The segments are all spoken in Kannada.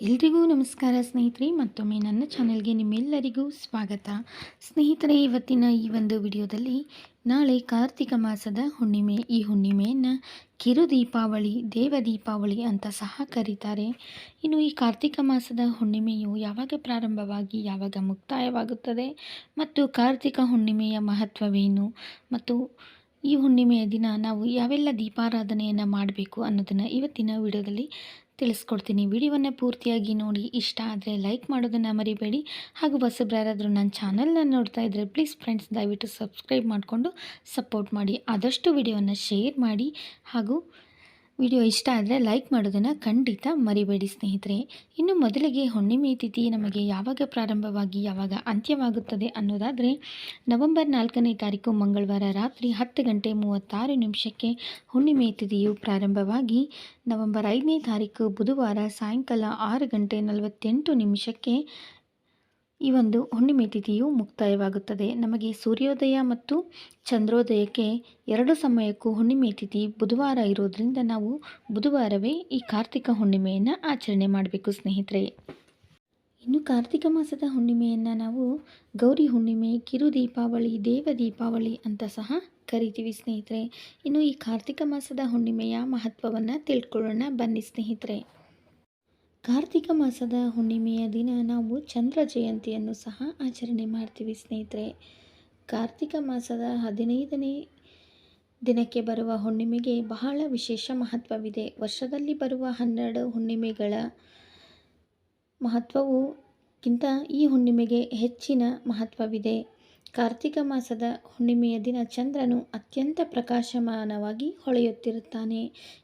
ಎಲ್ರಿಗೂ ನಮಸ್ಕಾರ ಸ್ನೇಹಿತರೆ, ಮತ್ತೊಮ್ಮೆ ನನ್ನ ಚಾನೆಲ್ಗೆ ನಿಮ್ಮೆಲ್ಲರಿಗೂ ಸ್ವಾಗತ. ಸ್ನೇಹಿತರೆ, ಇವತ್ತಿನ ಈ ಒಂದು ವಿಡಿಯೋದಲ್ಲಿ ನಾಳೆ ಕಾರ್ತಿಕ ಮಾಸದ ಹುಣ್ಣಿಮೆ. ಈ ಹುಣ್ಣಿಮೆಯನ್ನು ಕಿರು ದೀಪಾವಳಿ, ದೇವ ದೀಪಾವಳಿ ಅಂತ ಸಹ ಕರೀತಾರೆ. ಇನ್ನು ಈ ಕಾರ್ತಿಕ ಮಾಸದ ಹುಣ್ಣಿಮೆಯು ಯಾವಾಗ ಪ್ರಾರಂಭವಾಗಿ ಯಾವಾಗ ಮುಕ್ತಾಯವಾಗುತ್ತದೆ ಮತ್ತು ಕಾರ್ತಿಕ ಹುಣ್ಣಿಮೆಯ ಮಹತ್ವವೇನು ಮತ್ತು ಈ ಹುಣ್ಣಿಮೆಯ ದಿನ ನಾವು ಯಾವೆಲ್ಲ ದೀಪಾರಾಧನೆಯನ್ನು ಮಾಡಬೇಕು ಅನ್ನೋದನ್ನು ಇವತ್ತಿನ ವಿಡಿಯೋದಲ್ಲಿ ತಿಳಿಸ್ಕೊಡ್ತೀನಿ. ವಿಡಿಯೋವನ್ನು ಪೂರ್ತಿಯಾಗಿ ನೋಡಿ, ಇಷ್ಟ ಆದರೆ ಲೈಕ್ ಮಾಡೋದನ್ನು ಮರಿಬೇಡಿ. ಹಾಗೂ ಹೊಸಬ್ರಾರಾದರೂ ನನ್ನ ಚಾನಲ್ನ ನೋಡ್ತಾ ಇದ್ದರೆ ಪ್ಲೀಸ್ ಫ್ರೆಂಡ್ಸ್ ದಯವಿಟ್ಟು ಸಬ್ಸ್ಕ್ರೈಬ್ ಮಾಡಿಕೊಂಡು ಸಪೋರ್ಟ್ ಮಾಡಿ. ಆದಷ್ಟು ವಿಡಿಯೋವನ್ನು ಶೇರ್ ಮಾಡಿ ಹಾಗೂ ವಿಡಿಯೋ ಇಷ್ಟ ಆದರೆ ಲೈಕ್ ಮಾಡೋದನ್ನು ಖಂಡಿತ ಮರಿಬೇಡಿ ಸ್ನೇಹಿತರೆ. ಇನ್ನು ಮೊದಲಿಗೆ ಹುಣ್ಣಿಮೆ ತಿಥಿ ನಮಗೆ ಯಾವಾಗ ಪ್ರಾರಂಭವಾಗಿ ಯಾವಾಗ ಅಂತ್ಯವಾಗುತ್ತದೆ ಅನ್ನೋದಾದರೆ ನವೆಂಬರ್ ನಾಲ್ಕನೇ ತಾರೀಕು ಮಂಗಳವಾರ ರಾತ್ರಿ ಹತ್ತು ಗಂಟೆ ಮೂವತ್ತಾರು ನಿಮಿಷಕ್ಕೆ ಹುಣ್ಣಿಮೆ ತಿಥಿಯು ಪ್ರಾರಂಭವಾಗಿ ನವೆಂಬರ್ ಐದನೇ ತಾರೀಕು ಬುಧವಾರ ಸಾಯಂಕಾಲ ಆರು ಗಂಟೆ ನಲವತ್ತೆಂಟು ನಿಮಿಷಕ್ಕೆ ಈ ಒಂದು ಹುಣ್ಣಿಮೆ ತಿಥಿಯು ಮುಕ್ತಾಯವಾಗುತ್ತದೆ. ನಮಗೆ ಸೂರ್ಯೋದಯ ಮತ್ತು ಚಂದ್ರೋದಯಕ್ಕೆ ಎರಡು ಸಮಯಕ್ಕೂ ಹುಣ್ಣಿಮೆ ತಿಥಿ ಬುಧವಾರ ಇರೋದರಿಂದ ನಾವು ಬುಧವಾರವೇ ಈ ಕಾರ್ತಿಕ ಹುಣ್ಣಿಮೆಯನ್ನು ಆಚರಣೆ ಮಾಡಬೇಕು ಸ್ನೇಹಿತರೆ. ಇನ್ನು ಕಾರ್ತಿಕ ಮಾಸದ ಹುಣ್ಣಿಮೆಯನ್ನು ನಾವು ಗೌರಿ ಹುಣ್ಣಿಮೆ, ಕಿರು ದೀಪಾವಳಿ, ದೇವ ದೀಪಾವಳಿ ಅಂತ ಸಹ ಕರಿತೀವಿ ಸ್ನೇಹಿತರೆ. ಇನ್ನು ಈ ಕಾರ್ತಿಕ ಮಾಸದ ಹುಣ್ಣಿಮೆಯ ಮಹತ್ವವನ್ನು ತಿಳ್ಕೊಳ್ಳೋಣ ಬನ್ನಿ ಸ್ನೇಹಿತರೆ. ಕಾರ್ತಿಕ ಮಾಸದ ಹುಣ್ಣಿಮೆಯ ದಿನ ನಾವು ಚಂದ್ರ ಜಯಂತಿಯನ್ನು ಸಹ ಆಚರಣೆ ಮಾಡ್ತೀವಿ ಸ್ನೇಹಿತರೆ. ಕಾರ್ತಿಕ ಮಾಸದ ಹದಿನೈದನೇ ದಿನಕ್ಕೆ ಬರುವ ಹುಣ್ಣಿಮೆಗೆ ಬಹಳ ವಿಶೇಷ ಮಹತ್ವವಿದೆ. ವರ್ಷದಲ್ಲಿ ಬರುವ ಹನ್ನೆರಡು ಹುಣ್ಣಿಮೆಗಳ ಮಹತ್ವವು ಗಿಂತ ಈ ಹುಣ್ಣಿಮೆಗೆ ಹೆಚ್ಚಿನ ಮಹತ್ವವಿದೆ. ಕಾರ್ತಿಕ ಮಾಸದ ಹುಣ್ಣಿಮೆಯ ದಿನ ಚಂದ್ರನು ಅತ್ಯಂತ ಪ್ರಕಾಶಮಾನವಾಗಿ ಹೊಳೆಯುತ್ತಿರುತ್ತಾನೆ.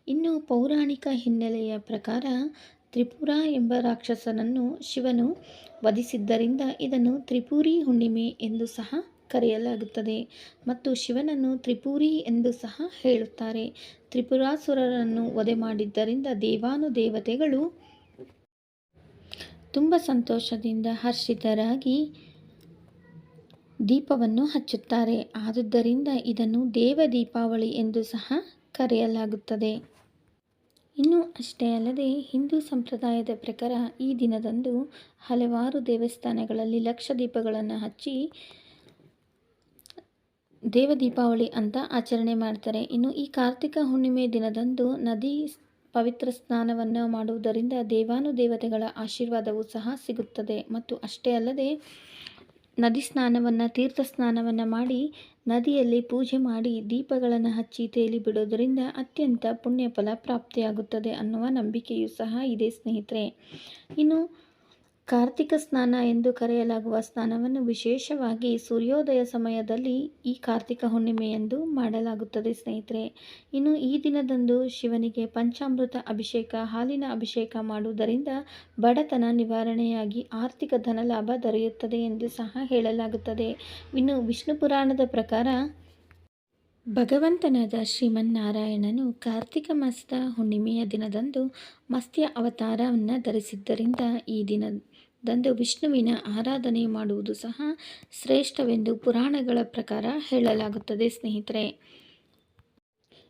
ಇನ್ನು ಪೌರಾಣಿಕ ಹಿನ್ನೆಲೆಯ ಪ್ರಕಾರ ತ್ರಿಪುರ ಎಂಬ ರಾಕ್ಷಸನನ್ನು ಶಿವನು ವಧಿಸಿದ್ದರಿಂದ ಇದನ್ನು ತ್ರಿಪುರಿ ಹುಣ್ಣಿಮೆ ಎಂದು ಸಹ ಕರೆಯಲಾಗುತ್ತದೆ ಮತ್ತು ಶಿವನನ್ನು ತ್ರಿಪುರಿ ಎಂದು ಸಹ ಹೇಳುತ್ತಾರೆ. ತ್ರಿಪುರಾಸುರರನ್ನು ವಧೆ ಮಾಡಿದ್ದರಿಂದ ದೇವಾನುದೇವತೆಗಳು ತುಂಬ ಸಂತೋಷದಿಂದ ಹರ್ಷಿತರಾಗಿ ದೀಪವನ್ನು ಹಚ್ಚುತ್ತಾರೆ. ಆದುದರಿಂದ ಇದನ್ನು ದೇವ ದೀಪಾವಳಿ ಎಂದು ಸಹ ಕರೆಯಲಾಗುತ್ತದೆ. ಇನ್ನು ಅಷ್ಟೇ ಅಲ್ಲದೆ ಹಿಂದೂ ಸಂಪ್ರದಾಯದ ಪ್ರಕಾರ ಈ ದಿನದಂದು ಹಲವಾರು ದೇವಸ್ಥಾನಗಳಲ್ಲಿ ಲಕ್ಷ ದೀಪಗಳನ್ನು ಹಚ್ಚಿ ದೇವ ದೀಪಾವಳಿ ಅಂತ ಆಚರಣೆ ಮಾಡ್ತಾರೆ. ಇನ್ನು ಈ ಕಾರ್ತಿಕ ಹುಣ್ಣಿಮೆ ದಿನದಂದು ನದಿ ಪವಿತ್ರ ಸ್ನಾನವನ್ನು ಮಾಡುವುದರಿಂದ ದೇವಾನುದೇವತೆಗಳ ಆಶೀರ್ವಾದವೂ ಸಹ ಸಿಗುತ್ತದೆ. ಮತ್ತು ಅಷ್ಟೇ ಅಲ್ಲದೆ ನದಿ ಸ್ನಾನವನ್ನು, ತೀರ್ಥ ಸ್ನಾನವನ್ನು ಮಾಡಿ ನದಿಯಲ್ಲಿ ಪೂಜೆ ಮಾಡಿ ದೀಪಗಳನ್ನು ಹಚ್ಚಿ ತೇಲಿ ಬಿಡೋದರಿಂದ ಅತ್ಯಂತ ಪುಣ್ಯ ಫಲ ಪ್ರಾಪ್ತಿಯಾಗುತ್ತದೆ ಅನ್ನುವ ನಂಬಿಕೆಯೂ ಸಹ ಇದೆ ಸ್ನೇಹಿತರೆ. ಇನ್ನು ಕಾರ್ತಿಕ ಸ್ನಾನ ಎಂದು ಕರೆಯಲಾಗುವ ಸ್ನಾನವನ್ನು ವಿಶೇಷವಾಗಿ ಸೂರ್ಯೋದಯ ಸಮಯದಲ್ಲಿ ಈ ಕಾರ್ತಿಕ ಹುಣ್ಣಿಮೆಯೆಂದು ಮಾಡಲಾಗುತ್ತದೆ, ಸ್ನೇಹಿತರೆ. ಇನ್ನು ಈ ದಿನದಂದು ಶಿವನಿಗೆ ಪಂಚಾಮೃತ ಅಭಿಷೇಕ, ಹಾಲಿನ ಅಭಿಷೇಕ ಮಾಡುವುದರಿಂದ ಬಡತನ ನಿವಾರಣೆಯಾಗಿ ಆರ್ಥಿಕ ಧನಲಾಭ ದೊರೆಯುತ್ತದೆ ಎಂದು ಸಹ ಹೇಳಲಾಗುತ್ತದೆ. ಇನ್ನು ವಿಷ್ಣು ಪುರಾಣದ ಪ್ರಕಾರ ಭಗವಂತನಾದ ಶ್ರೀಮನ್ನಾರಾಯಣನು ಕಾರ್ತಿಕ ಮಾಸದ ಹುಣ್ಣಿಮೆಯ ದಿನದಂದು ಮತ್ಸ್ಯ ಅವತಾರವನ್ನು ಧರಿಸಿದ್ದರಿಂದ ಈ ದಿನದಂದು ವಿಷ್ಣುವಿನ ಆರಾಧನೆ ಮಾಡುವುದು ಸಹ ಶ್ರೇಷ್ಠವೆಂದು ಪುರಾಣಗಳ ಪ್ರಕಾರ ಹೇಳಲಾಗುತ್ತದೆ, ಸ್ನೇಹಿತರೆ.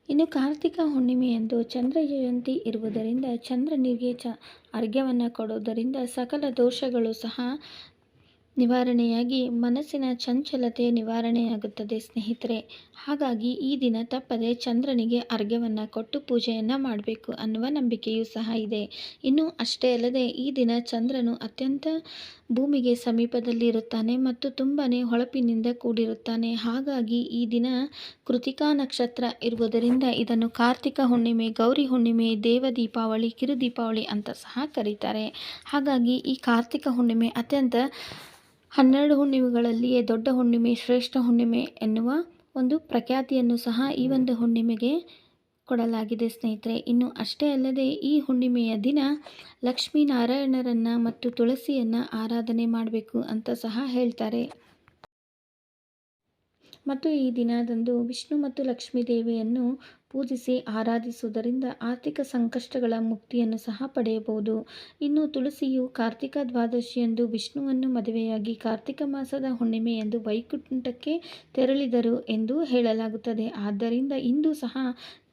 ಇನ್ನು ಕಾರ್ತಿಕ ಹುಣ್ಣಿಮೆಯಂದು ಚಂದ್ರ ಜಯಂತಿ ಇರುವುದರಿಂದ ಚಂದ್ರನಿಗೆ ಚ ಅರ್ಘ್ಯವನ್ನು ಕೊಡುವುದರಿಂದ ಸಕಲ ದೋಷಗಳು ಸಹ ನಿವಾರಣೆಯಾಗಿ ಮನಸ್ಸಿನ ಚಂಚಲತೆ ನಿವಾರಣೆಯಾಗುತ್ತದೆ ಸ್ನೇಹಿತರೆ. ಹಾಗಾಗಿ ಈ ದಿನ ತಪ್ಪದೆ ಚಂದ್ರನಿಗೆ ಅರ್ಘ್ಯವನ್ನು ಕೊಟ್ಟು ಪೂಜೆಯನ್ನು ಮಾಡಬೇಕು ಅನ್ನುವ ನಂಬಿಕೆಯೂ ಸಹ ಇದೆ. ಇನ್ನು ಅಷ್ಟೇ ಅಲ್ಲದೆ ಈ ದಿನ ಚಂದ್ರನು ಅತ್ಯಂತ ಭೂಮಿಗೆ ಸಮೀಪದಲ್ಲಿ ಇರುತ್ತಾನೆ ಮತ್ತು ತುಂಬಾ ಹೊಳಪಿನಿಂದ ಕೂಡಿರುತ್ತಾನೆ. ಹಾಗಾಗಿ ಈ ದಿನ ಕೃತಿಕಾ ನಕ್ಷತ್ರ ಇರುವುದರಿಂದ ಇದನ್ನು ಕಾರ್ತಿಕ ಹುಣ್ಣಿಮೆ, ಗೌರಿ ಹುಣ್ಣಿಮೆ, ದೇವ ದೀಪಾವಳಿ, ಕಿರು ದೀಪಾವಳಿ ಅಂತ ಸಹ ಕರೀತಾರೆ. ಹಾಗಾಗಿ ಈ ಕಾರ್ತಿಕ ಹುಣ್ಣಿಮೆ ಅತ್ಯಂತ ಹನ್ನೆರಡು ಹುಣ್ಣಿಮೆಗಳಲ್ಲಿಯೇ ದೊಡ್ಡ ಹುಣ್ಣಿಮೆ, ಶ್ರೇಷ್ಠ ಹುಣ್ಣಿಮೆ ಎನ್ನುವ ಒಂದು ಪ್ರಖ್ಯಾತಿಯನ್ನು ಸಹ ಈ ಒಂದು ಹುಣ್ಣಿಮೆಗೆ ಕೊಡಲಾಗಿದೆ ಸ್ನೇಹಿತರೆ. ಇನ್ನು ಅಷ್ಟೇ ಅಲ್ಲದೆ ಈ ಹುಣ್ಣಿಮೆಯ ದಿನ ಲಕ್ಷ್ಮೀನಾರಾಯಣರನ್ನು ಮತ್ತು ತುಳಸಿಯನ್ನು ಆರಾಧನೆ ಮಾಡಬೇಕು ಅಂತ ಸಹ ಹೇಳ್ತಾರೆ. ಮತ್ತು ಈ ದಿನದಂದು ವಿಷ್ಣು ಮತ್ತು ಲಕ್ಷ್ಮೀ ದೇವಿಯನ್ನು ಪೂಜಿಸಿ ಆರಾಧಿಸುವುದರಿಂದ ಆರ್ಥಿಕ ಸಂಕಷ್ಟಗಳ ಮುಕ್ತಿಯನ್ನು ಸಹ ಪಡೆಯಬಹುದು. ಇನ್ನು ತುಳಸಿಯು ಕಾರ್ತಿಕ ದ್ವಾದಶಿಯಂದು ವಿಷ್ಣುವನ್ನು ಮದುವೆಯಾಗಿ ಕಾರ್ತಿಕ ಮಾಸದ ಹುಣ್ಣಿಮೆಯಂದು ವೈಕುಂಠಕ್ಕೆ ತೆರಳಿದರು ಎಂದು ಹೇಳಲಾಗುತ್ತದೆ. ಆದ್ದರಿಂದ ಇಂದು ಸಹ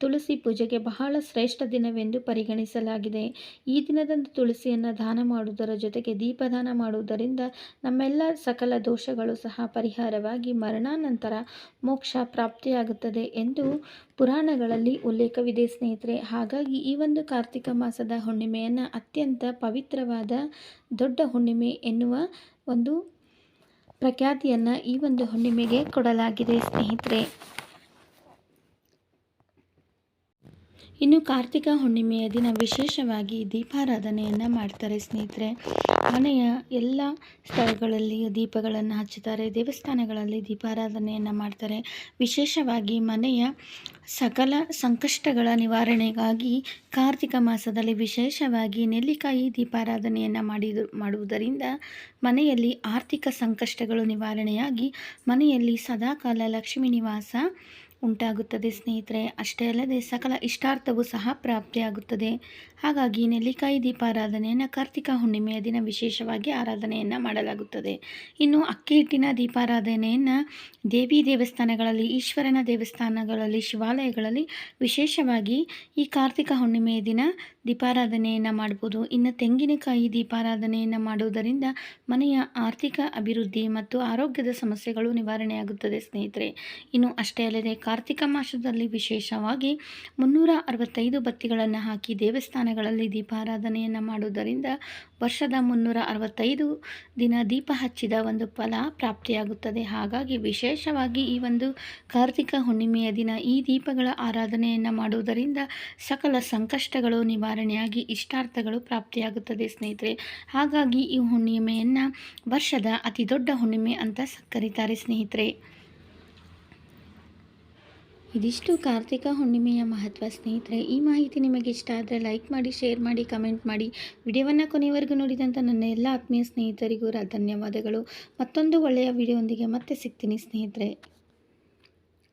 ತುಳಸಿ ಪೂಜೆಗೆ ಬಹಳ ಶ್ರೇಷ್ಠ ದಿನವೆಂದು ಪರಿಗಣಿಸಲಾಗಿದೆ. ಈ ದಿನದಂದು ತುಳಸಿಯನ್ನು ದಾನ ಮಾಡುವುದರ ಜೊತೆಗೆ ದೀಪದಾನ ಮಾಡುವುದರಿಂದ ನಮ್ಮೆಲ್ಲ ಸಕಲ ದೋಷಗಳು ಸಹ ಪರಿಹಾರವಾಗಿ ಮರಣಾನಂತರ ಮೋಕ್ಷ ಪ್ರಾಪ್ತಿಯಾಗುತ್ತದೆ ಎಂದು ಪುರಾಣಗಳಲ್ಲಿ ಉಲ್ಲೇಖವಿದೆ ಸ್ನೇಹಿತರೆ. ಹಾಗಾಗಿ ಈ ಒಂದು ಕಾರ್ತಿಕ ಮಾಸದ ಹುಣ್ಣಿಮೆಯನ್ನು ಅತ್ಯಂತ ಪವಿತ್ರವಾದ ದೊಡ್ಡ ಹುಣ್ಣಿಮೆ ಎನ್ನುವ ಒಂದು ಪ್ರಖ್ಯಾತಿಯನ್ನು ಈ ಒಂದು ಹುಣ್ಣಿಮೆಗೆ ಕೊಡಲಾಗಿದೆ ಸ್ನೇಹಿತರೆ. ಇನ್ನು ಕಾರ್ತಿಕ ಹುಣ್ಣಿಮೆಯ ದಿನ ವಿಶೇಷವಾಗಿ ದೀಪಾರಾಧನೆಯನ್ನು ಮಾಡ್ತಾರೆ ಸ್ನೇಹಿತರೆ. ಮನೆಯ ಎಲ್ಲ ಸ್ಥಳಗಳಲ್ಲಿಯೂ ದೀಪಗಳನ್ನು ಹಚ್ಚುತ್ತಾರೆ. ದೇವಸ್ಥಾನಗಳಲ್ಲಿ ದೀಪಾರಾಧನೆಯನ್ನು ಮಾಡ್ತಾರೆ. ವಿಶೇಷವಾಗಿ ಮನೆಯ ಸಕಲ ಸಂಕಷ್ಟಗಳ ನಿವಾರಣೆಗಾಗಿ ಕಾರ್ತಿಕ ಮಾಸದಲ್ಲಿ ವಿಶೇಷವಾಗಿ ನೆಲ್ಲಿಕಾಯಿ ದೀಪಾರಾಧನೆಯನ್ನು ಮಾಡಿದು, ಮಾಡುವುದರಿಂದ ಮನೆಯಲ್ಲಿ ಆರ್ಥಿಕ ಸಂಕಷ್ಟಗಳು ನಿವಾರಣೆಯಾಗಿ ಮನೆಯಲ್ಲಿ ಸದಾಕಾಲ ಲಕ್ಷ್ಮೀ ನಿವಾಸ ಉಂಟಾಗುತ್ತದೆ ಸ್ನೇಹಿತರೆ. ಅಷ್ಟೇ ಅಲ್ಲದೆ ಸಕಲ ಇಷ್ಟಾರ್ಥವೂ ಸಹ ಪ್ರಾಪ್ತಿಯಾಗುತ್ತದೆ. ಹಾಗಾಗಿ ನೆಲ್ಲಿಕಾಯಿ ದೀಪಾರಾಧನೆಯನ್ನು ಕಾರ್ತಿಕ ಹುಣ್ಣಿಮೆಯ ದಿನ ವಿಶೇಷವಾಗಿ ಆರಾಧನೆಯನ್ನು ಮಾಡಲಾಗುತ್ತದೆ. ಇನ್ನು ಅಕ್ಕಿ ಹಿಟ್ಟಿನ ದೀಪಾರಾಧನೆಯನ್ನು ದೇವಿ ದೇವಸ್ಥಾನಗಳಲ್ಲಿ, ಈಶ್ವರನ ದೇವಸ್ಥಾನಗಳಲ್ಲಿ, ಶಿವಾಲಯಗಳಲ್ಲಿ ವಿಶೇಷವಾಗಿ ಈ ಕಾರ್ತಿಕ ಹುಣ್ಣಿಮೆಯ ದಿನ ದೀಪಾರಾಧನೆಯನ್ನು ಮಾಡ್ಬೋದು. ಇನ್ನು ತೆಂಗಿನಕಾಯಿ ದೀಪಾರಾಧನೆಯನ್ನು ಮಾಡುವುದರಿಂದ ಮನೆಯ ಆರ್ಥಿಕ ಅಭಿವೃದ್ಧಿ ಮತ್ತು ಆರೋಗ್ಯದ ಸಮಸ್ಯೆಗಳು ನಿವಾರಣೆಯಾಗುತ್ತದೆ ಸ್ನೇಹಿತರೆ. ಇನ್ನು ಅಷ್ಟೇ ಅಲ್ಲದೆ ಕಾರ್ತಿಕ ಮಾಸದಲ್ಲಿ ವಿಶೇಷವಾಗಿ ಮುನ್ನೂರ ಅರವತ್ತೈದು ಬತ್ತಿಗಳನ್ನು ಹಾಕಿ ದೇವಸ್ಥಾನಗಳಲ್ಲಿ ದೀಪಾರಾಧನೆಯನ್ನು ಮಾಡುವುದರಿಂದ ವರ್ಷದ ಮುನ್ನೂರ ಅರವತ್ತೈದು ದಿನ ದೀಪ ಹಚ್ಚಿದ ಒಂದು ಫಲ ಪ್ರಾಪ್ತಿಯಾಗುತ್ತದೆ. ಹಾಗಾಗಿ ವಿಶೇಷವಾಗಿ ಈ ಒಂದು ಕಾರ್ತಿಕ ಹುಣ್ಣಿಮೆಯ ದಿನ ಈ ದೀಪಗಳ ಆರಾಧನೆಯನ್ನು ಮಾಡುವುದರಿಂದ ಸಕಲ ಸಂಕಷ್ಟಗಳು ನಿವಾರಣೆಯಾಗಿ ಇಷ್ಟಾರ್ಥಗಳು ಪ್ರಾಪ್ತಿಯಾಗುತ್ತದೆ ಸ್ನೇಹಿತರೆ. ಹಾಗಾಗಿ ಈ ಹುಣ್ಣಿಮೆಯನ್ನು ವರ್ಷದ ಅತಿ ದೊಡ್ಡ ಹುಣ್ಣಿಮೆ ಅಂತ ಕರೀತಾರೆ ಸ್ನೇಹಿತರೆ. ಇದಿಷ್ಟು ಕಾರ್ತಿಕ ಹುಣ್ಣಿಮೆಯ ಮಹತ್ವ ಸ್ನೇಹಿತರೆ. ಈ ಮಾಹಿತಿ ನಿಮಗೆ ಇಷ್ಟ ಆದರೆ ಲೈಕ್ ಮಾಡಿ, ಶೇರ್ ಮಾಡಿ, ಕಮೆಂಟ್ ಮಾಡಿ. ವಿಡಿಯೋವನ್ನು ಕೊನೆಯವರೆಗೂ ನೋಡಿದಂಥ ನನ್ನ ಎಲ್ಲ ಆತ್ಮೀಯ ಸ್ನೇಹಿತರಿಗೂ ಧನ್ಯವಾದಗಳು. ಮತ್ತೊಂದು ಒಳ್ಳೆಯ ವಿಡಿಯೋ ಮತ್ತೆ ಸಿಗ್ತೀನಿ ಸ್ನೇಹಿತರೆ.